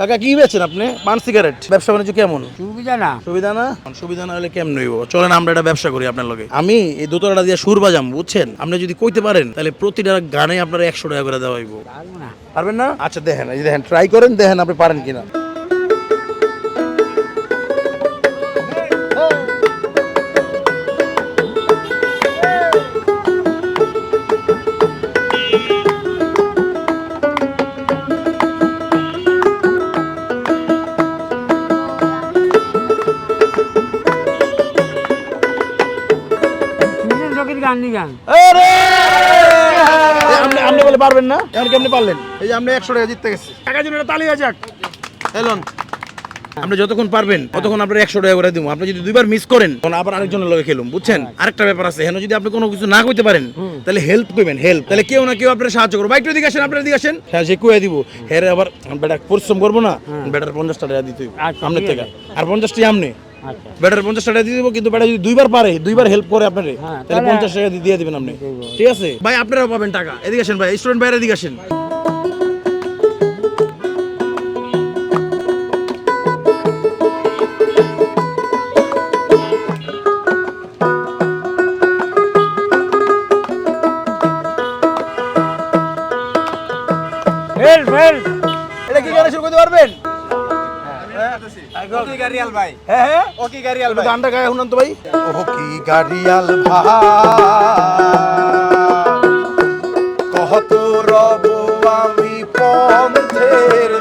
কাকা কি বেছেন আপনি? পান সিগারেট। ব্যবসা বাণিজ্য কেমন? সুবিধা না। সুবিধা না? সুবিধা না হলে কেমন হইব? চলেন আমরা এটা ব্যবসা করি আপনার লগে। আমি এই দোতলাটা দিয়ে সুর বাজাম বুঝছেন? আপনি যদি কইতে পারেন তাহলে প্রতিটা গানে আপনার একশো টাকা করে দেওয়া হইব। না। পারবেন না? আচ্ছা দেখেন এই দেখেন ট্রাই করেন দেখেন আপনি পারেন কিনা। গান আরে! আপনি আপনি বলে পারবেন না? এখন কেমনি পারলেন? এই যে আপনি একশো টাকা জিততে গেছে। টাকা জন্য তালি হয়ে যাক। এলন আপনি যতক্ষণ পারবেন ততক্ষণ আপনার একশো টাকা করে দিব। আপনি যদি দুইবার মিস করেন তখন আবার আরেকজনের লগে খেলুন বুঝছেন? আরেকটা ব্যাপার আছে হেন যদি আপনি কোনো কিছু না করতে পারেন তাহলে হেল্প করবেন হেল্প তাহলে কেউ না কেউ আপনার সাহায্য করব। বাইকটা দিকে আসেন আপনার দিকে আসেন। হ্যাঁ সে কুয়ে দিব। হ্যাঁ আবার বেটা পরিশ্রম করব না বেটার পঞ্চাশ টাকা দিতে হইব। আচ্ছা, আপনার থেকে। আর পঞ্চাশটি আপনি ব্যাটার পঞ্চাশ টাকা দিয়ে দিব কিন্তু ব্যাটা যদি দুইবার পারে দুইবার হেল্প করে আপনারে হ্যাঁ, তাহলে পঞ্চাশ টাকা দিয়ে দিবেন আপনি। ঠিক আছে? ভাই আপনারাও পাবেন টাকা। এদিকে আসেন ভাই স্টুডেন্ট ভাইয়ের এদিকে আসেন। এটা কি গানে শুরু করতে পারবেন? গানটা গায়ে শুনান তো ভাই ও কি গাড়িয়াল কহত রব আমি পন্থের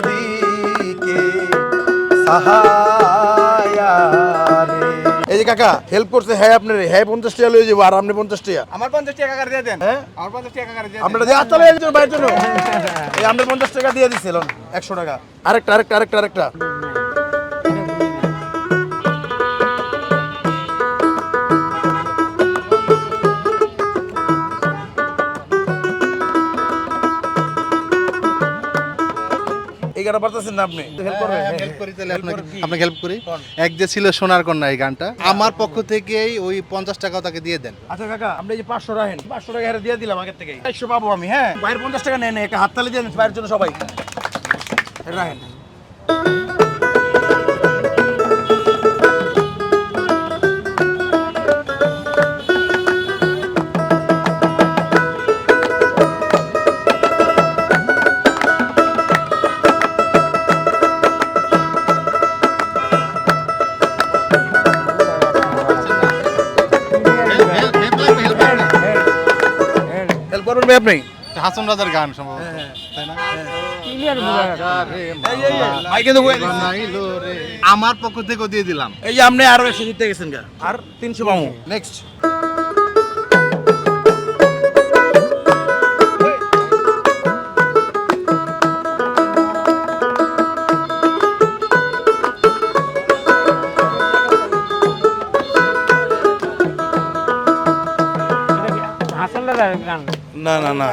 এই যে কাকা হেল্প করছে হ্যাঁ আপনার হ্যাঁ পঞ্চাশ টাকা লয়ে যাব আর আপনি পঞ্চাশ টাকা আমার পঞ্চাশ টাকা দিয়ে হ্যাঁ? আমার পঞ্চাশ টাকা জন্য এই আপনার পঞ্চাশ টাকা দিয়ে দিচ্ছিলেন একশো টাকা আরেকটা আরেকটা আরেকটা আরেকটা গানটা পারতেছেন না আপনি? হেল্প করবেন? করি তাহলে আপনাকে। আপনাকে হেল্প করি? এক যে ছিল সোনার কন্যা এই গানটা আমার পক্ষ থেকেই ওই পঞ্চাশ টাকাও তাকে দিয়ে দেন। আচ্ছা কাকা আমরা এই যে পাঁচশো রাখেন পাঁচশো টাকা দিয়ে দিলাম আগের থেকে। একশো পাবো আমি হ্যাঁ? বাইরের পঞ্চাশ টাকা নেন একটা হাততালি দিয়ে দেন বাইরের জন্য সবাই। রাখেন করবেন ভাই আপনি। হাসন রাজার গান সম্ভবত তাই না? ভাই কিন্তু কয়ে দিন। বানাইলো রে। আমার পক্ষ থেকেও দিয়ে দিলাম। এই যে আপনি আরও একশো জিতে গেছেন গা। আর তিনশো পাবো নেক্সট হাসান দাদার গান? না না না।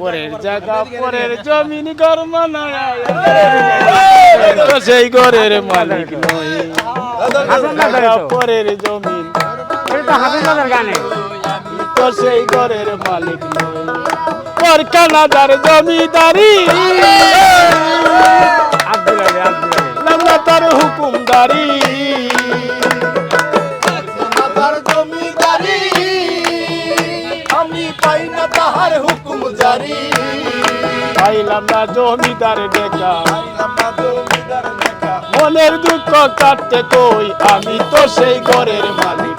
পরের জায়গা পরের জমিন কর্ম সেই ঘরের মালিক নয় পরের জমিন। তো সেই ঘরের মালিক নয় পর কানাদার জমিদারি। আব্দুল আব্দুল তার হুকুমদারি। পাই না তাহার হুকুম জারি। পাইলাম না জমিদার ডেকা মনের দুঃখ কাটতে কই? আমি তো সেই ঘরের মালিক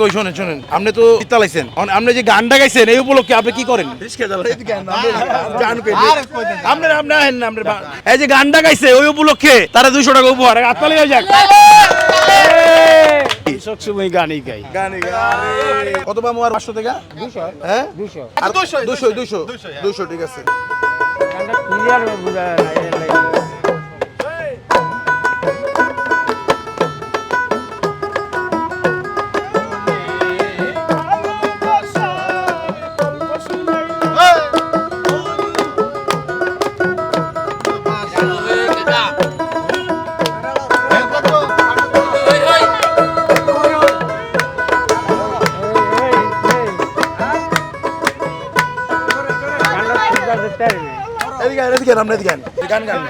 কই শোনেন শোনেন। আপনি তো চালাইছেন আপনি যে গানটা গাইছেন এই উপলক্ষে আপনি কি করেন? আপনার আপনি আহেন না আপনার এই যে গানটা গাইছে ওই উপলক্ষে তারা দুইশো টাকা উপহার। হাততালি হয়ে যাক। সবসময় গানই গাই। কত পাবো আর পাঁচশো টাকা? হ্যাঁ? দুশো। আর দুশো দুশো দুশো ঠিক আছে। এদিকে এদিকে আহেন। গান গান।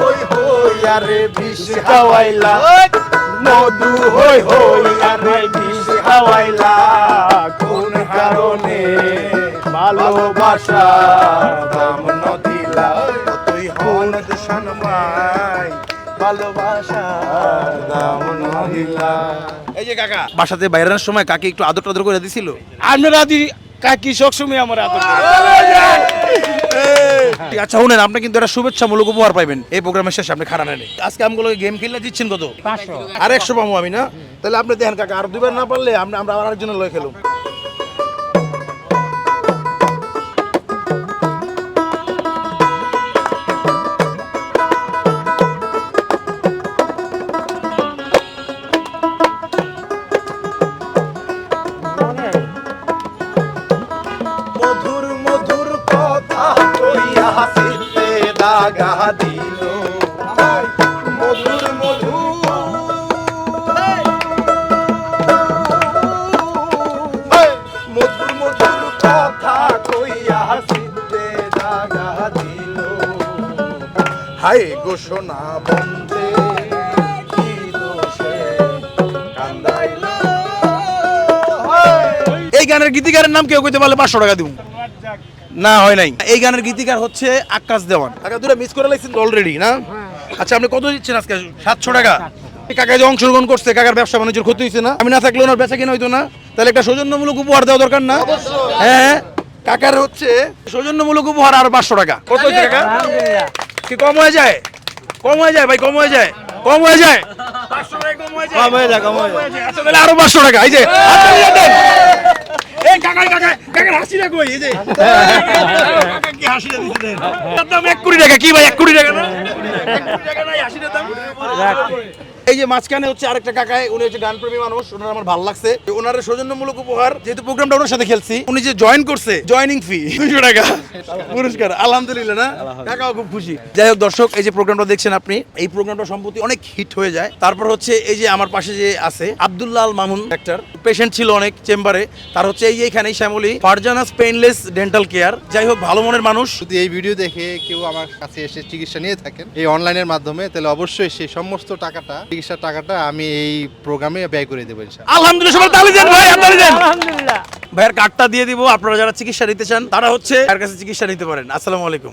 হই হই আরে বিষ খাওয়াইলা। মধু হই হই আরে বিষ খাওয়াইলা। কোন কারণে ভালোবাসা দাম নদিলা তুই হন দশন এই যে কাকা বাসাতে বাইরের সময় কাকে একটু আদর টাদর করে দিছিল। আপনারা দি কাকি সবসময় আমার আদর করে। আচ্ছা শুনেন আপনি কিন্তু একটা শুভেচ্ছামূলক উপহার পাইবেন। এই প্রোগ্রামের শেষে আপনি খারাপ নেন। আজকে আমগুলো গেম খেললে দিচ্ছেন কত? আর একশো পাবো আমি না? তাহলে আপনি দেখেন কাকা আর দুবার না পারলে আমরা আমরা আরেকজনের লয় খেলুম। হাই ঘোষণা বন্ধে কি দোষে কান্দাইল। এই গানের গীতিকারের নাম কেউ কইতে পারলে পাঁচশো টাকা দিব। না হয় নাই। এই গানের গীতিকার হচ্ছে আকাশ দেওয়ান। কাকা দুটো মিস করে লাগছেন অলরেডি না? আচ্ছা আপনি কত দিচ্ছেন আজকে? সাতশো টাকা? কাকা যে অংশগ্রহণ করছে কাকার ব্যবসা বাণিজ্যের ক্ষতি হয়েছে না। আমি না থাকলে ওনার বেচা কিনা হইতো না। তাহলে একটা সৌজন্যমূলক উপহার দেওয়া দরকার না? হ্যাঁ কাকার হচ্ছে সৌজন্যমূলক উপহার আর পাঁচশো টাকা। কত হয়েছে কাকা? কি কম হয়ে যায়? কম হয়ে যায় ভাই কম হয়ে যায়। কম হয়ে যায়? কম হয়ে যায়? কম হয়ে যায়, কম হয়ে যায়। আচ্ছা তাহলে আরও পাঁচশো টাকা। এই যে হাততালি দেন। এই কাকা কাকা কাকার হাসিটা কই এই যে। কি হাসিটা দিতে দেন। তার দাম এক কোটি টাকা। কি ভাই এক কোটি টাকা না? টাকা নাই হাসিটার দাম। এই যে মাঝখানে হচ্ছে আরেকটা কাকায় উনি হচ্ছে গান প্রেমী মানুষ, ওনার আমার ভালো লাগছে। ওনার সৌজন্যমূলক উপহার, যেহেতু প্রোগ্রামটা ওনার সাথে খেলছি, উনি যে জয়েন করছে জয়েনিং ফি দুশো টাকা। পুরস্কার, আলহামদুলিল্লাহ, না? কাকাও খুব খুশি। যাই হোক দর্শক, এই যে প্রোগ্রামটা দেখছেন আপনি, এই প্রোগ্রামটা সম্প্রতি অনেক হিট হয়ে যায়। তারপর হচ্ছে এই যে আমার পাশে যে আছে আব্দুল্লাহ মামুন ডাক্তার পেশেন্ট ছিল অনেক চেম্বারে। তার হচ্ছে এই যে এখানেই Shyamoli. Farzana's painless dental care যাই হোক, ভালো মনের মানুষ। যদি এই ভিডিও দেখে কেউ আমার কাছে এসে চিকিৎসা নিয়ে থাকেন, এই অনলাইনের মাধ্যমে, তাহলে অবশ্যই সেই সমস্ত টাকাটা চিকিৎসার টাকাটা আমি এই প্রোগ্রামে ব্যয় করে দেবো ইনশাআল্লাহ। আলহামদুলিল্লাহ সবাই তালি দেন ভাই তালি দেন। আলহামদুলিল্লাহ। ভাইয়ের কার্ডটা দিয়ে দিব আপনারা যারা চিকিৎসা নিতে চান তারা হচ্ছে তার কাছে চিকিৎসা নিতে পারেন। আসসালামু আলাইকুম।